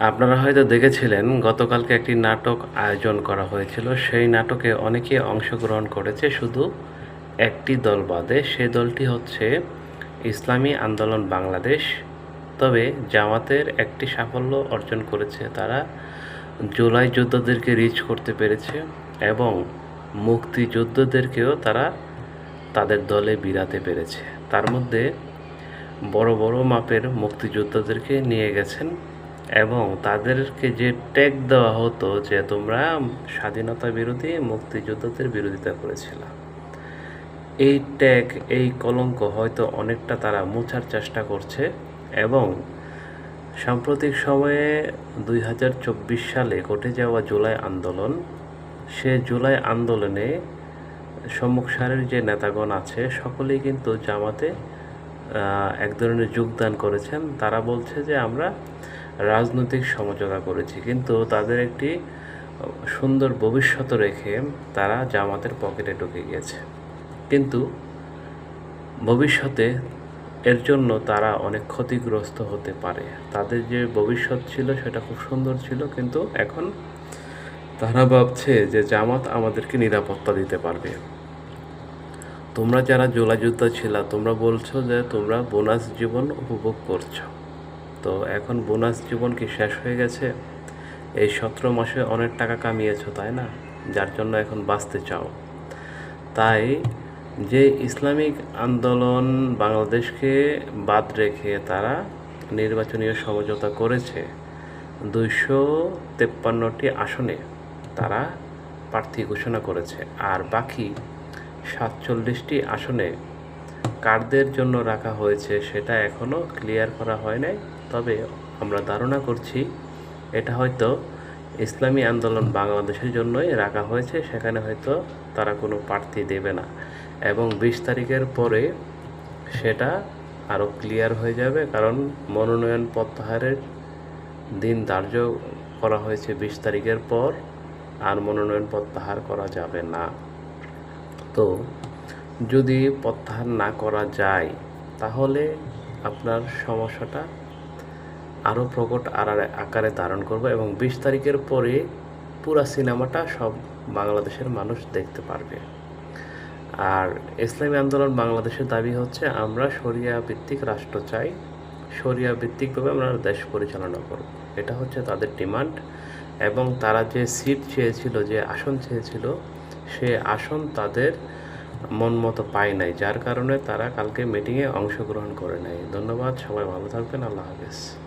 আপনারা হয়তো দেখেছিলেন, গতকালকে একটি নাটক আয়োজন করা হয়েছিল। সেই নাটকে অনেকে অংশগ্রহণ করেছে, শুধু একটি দল বাদে। সেই দলটি হচ্ছে ইসলামী আন্দোলন বাংলাদেশ। তবে জামাতের একটি সাফল্য অর্জন করেছে তারা। জুলাই যোদ্ধাদেরকে রিচ করতে পেরেছে এবং মুক্তিযোদ্ধাদেরকেও তারা তাদের দলে বিরাতে পেরেছে। তার মধ্যে বড় বড় মাপের মুক্তিযোদ্ধাদেরকে নিয়ে গেছেন। এবং তাদেরকে যে ট্যাগ দেওয়া হতো যে তোমরা স্বাধীনতা বিরোধী মুক্তিযোদ্ধাদের বিরোধিতা করেছিল। এই ট্যাগ এই কলঙ্ক হয়তো অনেকটা তারা মোছার চেষ্টা করছে এবং সাম্প্রতিক সময়ে দুই হাজার চব্বিশ সালে ঘটে যাওয়া জুলাই আন্দোলন, সে জুলাই আন্দোলনে সম্মুখ সারির যে নেতাগণ আছে, সকলেই কিন্তু জামাতে এক ধরনের যোগদান করেছেন। তারা বলছে যে আমরা রাজনৈতিক সমঝোতা করেছি, কিন্তু তাদের একটি সুন্দর ভবিষ্যৎ রেখে তারা জামাতের পকেটে ঢুকে গিয়েছে। কিন্তু ভবিষ্যতে এর জন্য তারা অনেক ক্ষতিগ্রস্ত হতে পারে। তাদের যে ভবিষ্যৎ ছিল সেটা খুব সুন্দর ছিল, কিন্তু এখন তারা ভাবছে যে জামাত আমাদেরকে নিরাপত্তা দিতে পারবে। তোমরা যারা জোলা যোদ্ধা ছিল, তোমরা বলছো যে তোমরা বোনাস জীবন উপভোগ করছ। তো এখন বোনাস জীবন কি শেষ হয়ে গেছে? এই সতেরো মাসে অনেক টাকা কামিয়েছো, তাই না? যার জন্য এখন বাঁচতে চাও। তাই যে ইসলামিক আন্দোলন বাংলাদেশকে বাদ রেখে তারা নির্বাচনীয় সমঝোতা করেছে, দুইশো তেপ্পান্নটি আসনে তারা প্রার্থী ঘোষণা করেছে। আর বাকি সাতচল্লিশটি আসনে কারদের জন্য রাখা হয়েছে সেটা এখনও ক্লিয়ার করা হয় নাই। তবে আমরা ধারণা করছি এটা হয়তো ইসলামী আন্দোলন বাংলাদেশের জন্যই রাখা হয়েছে, সেখানে হয়তো তারা কোনো প্রার্থী দেবে না। এবং বিশ তারিখের পরে সেটা আরও ক্লিয়ার হয়ে যাবে, কারণ মনোনয়ন প্রত্যাহারের দিন ধার্য করা হয়েছে বিশ তারিখের পর, আর মনোনয়ন প্রত্যাহার করা যাবে না। তো যদি প্রত্যাহার না করা যায়, তাহলে আপনার সমস্যাটা আরও প্রকট আকারে আকারে ধারণ করবে এবং বিশ তারিখের পরে পুরা সিনেমাটা সব বাংলাদেশের মানুষ দেখতে পারবে। আর ইসলামী আন্দোলন বাংলাদেশের দাবি হচ্ছে, আমরা শরিয়া ভিত্তিক রাষ্ট্র চাই, শরিয়া ভিত্তিকভাবে আমরা দেশ পরিচালনা করব। এটা হচ্ছে তাদের ডিমান্ড এবং তারা যে সিট চেয়েছিল, যে আসন চেয়েছিল, সে আসন তাদের মন মতো পায় নাই, যার কারণে তারা কালকে মিটিংয়ে অংশগ্রহণ করে নেয় ধন্যবাদ, সবাই ভালো থাকবেন, আল্লাহ হাফেজ।